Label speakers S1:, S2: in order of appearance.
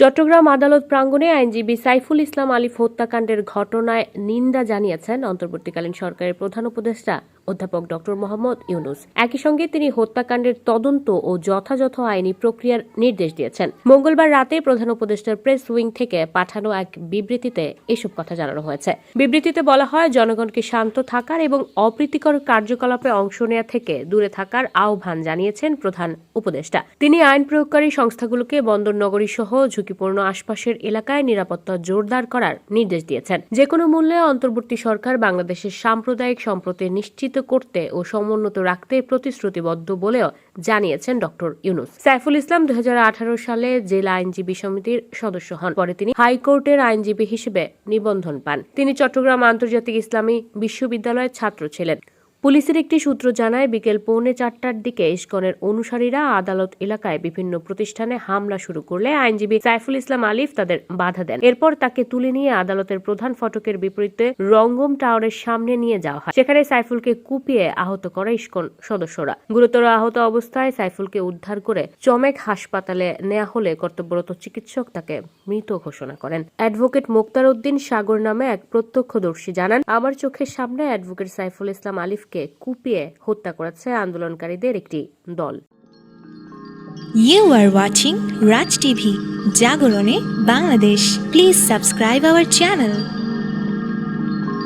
S1: চট্টগ্রাম আদালত প্রাঙ্গণে আইনজীবী সাইফুল ইসলাম আলিফ হত্যাকাণ্ডের ঘটনায় নিন্দা জানিয়েছেন অন্তর্বর্তীকালীন সরকারের প্রধান উপদেষ্টা অধ্যাপক ড. মোহাম্মদ ইউনুস। একই সঙ্গে তিনি হত্যাকাণ্ডের তদন্ত ও যথাযথ আইনি প্রক্রিয়ার নির্দেশ দিয়েছেন। মঙ্গলবার রাতে প্রধান উপদেষ্টার প্রেস উইং থেকে পাঠানো এক বিবৃতিতে এসব কথা জানানো হয়েছে। বিবৃতিতে বলা হয়, জনগণকে শান্ত থাকার এবং অপ্রীতিকর কার্যকলাপে অংশ নেওয়া থেকে দূরে থাকার আহ্বান জানিয়েছেন প্রধান উপদেষ্টা। তিনি আইন প্রয়োগকারী সংস্থাগুলোকে বন্দর নগরী সহ ঝুঁকিপূর্ণ আশপাশের এলাকায় নিরাপত্তা জোরদার করার নির্দেশ দিয়েছেন। যে কোনো মূল্যে অন্তর্বর্তী সরকার বাংলাদেশের সাম্প্রদায়িক সম্প্রতি নিশ্চিত করতে ও সমুন্নত রাখতে প্রতিশ্রুতিবদ্ধ বলেও জানিয়েছেন ডক্টর ইউনুস। সাইফুল ইসলাম দু হাজার আঠারো সালে জেলা আইনজীবী সমিতির সদস্য হন। পরে তিনি হাইকোর্টের আইনজীবী হিসেবে নিবন্ধন পান। তিনি চট্টগ্রাম আন্তর্জাতিক ইসলামী বিশ্ববিদ্যালয়ের ছাত্র ছিলেন। পুলিশের একটি সূত্র জানায়, বিকেল পৌনে চারটার দিকে ইস্কনের অনুসারীরা আদালত এলাকায় বিভিন্ন প্রতিষ্ঠানে হামলা শুরু করলে আইনজীবী সাইফুল ইসলাম আলিফ তাদের বাধা দেন। এরপর তাকে তুলে নিয়ে আদালতের প্রধান ফটকের বিপরীতে রঙ্গম টাওয়ারের সামনে নিয়ে যাওয়া হয়। সেখানে সাইফুলকে কুপিয়ে আহত করে ইস্কন সদস্যরা। গুরুতর আহত অবস্থায় সাইফুলকে উদ্ধার করে চমেক হাসপাতালে নেওয়া হলে কর্তব্যরত চিকিৎসক তাকে মৃত ঘোষণা করেন। অ্যাডভোকেট মোক্তার উদ্দিন সাগর নামে এক প্রত্যক্ষদর্শী জানান, আমার চোখের সামনে অ্যাডভোকেট সাইফুল ইসলাম মানুষকে কুপিয়ে হত্যা করেছে আন্দোলনকারীদের একটি দল।
S2: You are watching Raj TV জাগরণে Bangladesh please subscribe our channel